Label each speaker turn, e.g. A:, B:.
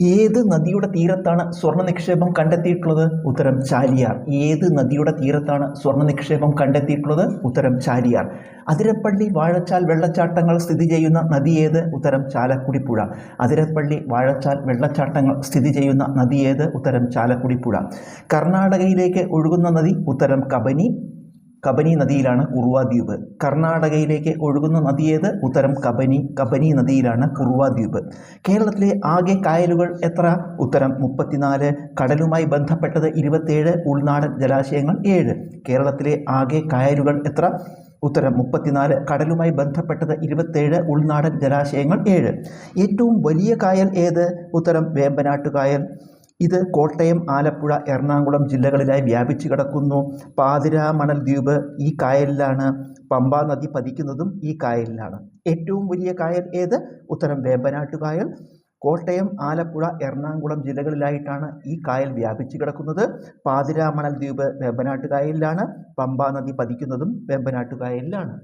A: ഏത് നദിയുടെ തീരത്താണ് സ്വർണ നിക്ഷേപം കണ്ടെത്തിയിട്ടുള്ളത്? ഉത്തരം ചാലിയാർ. ഏത് നദിയുടെ തീരത്താണ് സ്വർണ നിക്ഷേപം കണ്ടെത്തിയിട്ടുള്ളത്? ഉത്തരം ചാലിയാർ. അതിരപ്പള്ളി വാഴച്ചാൽ വെള്ളച്ചാട്ടങ്ങൾ സ്ഥിതി ചെയ്യുന്ന നദി ഏത്? ഉത്തരം ചാലക്കുടി പുഴ അതിരപ്പള്ളി വാഴച്ചാൽ വെള്ളച്ചാട്ടങ്ങൾ സ്ഥിതി ചെയ്യുന്ന നദി ഏത്? ഉത്തരം ചാലക്കുടി പുഴ കർണാടകയിലേക്ക് ഒഴുകുന്ന നദി ഉത്തരം കബനി. കബനി നദിയിലാണ് കുറുവ ദ്വീപ്. കർണാടകയിലേക്ക് ഒഴുകുന്ന നദിയേത് ഉത്തരം കബനി. കബനി നദിയിലാണ് കുറുവ ദ്വീപ്. കേരളത്തിലെ ആകെ കായലുകൾ എത്ര? ഉത്തരം മുപ്പത്തിനാല്. കടലുമായി ബന്ധപ്പെട്ടത് ഇരുപത്തേഴ്. ഉൾനാടൻ ജലാശയങ്ങൾ ഏഴ്. കേരളത്തിലെ ആകെ കായലുകൾ എത്ര? ഉത്തരം മുപ്പത്തിനാല്. കടലുമായി ബന്ധപ്പെട്ടത് ഇരുപത്തേഴ്. ഉൾനാടൻ ജലാശയങ്ങൾ ഏഴ്. ഏറ്റവും വലിയ കായൽ ഏത്? ഉത്തരം വേമ്പനാട്ട് കായൽ ഇത് കോട്ടയം ആലപ്പുഴ എറണാകുളം ജില്ലകളിലായി വ്യാപിച്ചു കിടക്കുന്നു. പാതിരാമണൽ ദ്വീപ് ഈ കായലിലാണ്. പമ്പാ നദി പതിക്കുന്നതും ഈ കായലിലാണ്. ഏറ്റവും വലിയ കായൽ ഏത്? ഉത്തരം വേമ്പനാട്ടു കായൽ കോട്ടയം ആലപ്പുഴ എറണാകുളം ജില്ലകളിലായിട്ടാണ് ഈ കായൽ വ്യാപിച്ചു കിടക്കുന്നത്. പാതിരാമണൽ ദ്വീപ് വേമ്പനാട്ട് കായലിലാണ് പമ്പാ നദി പതിക്കുന്നതും വേമ്പനാട്ട് കായലിലാണ്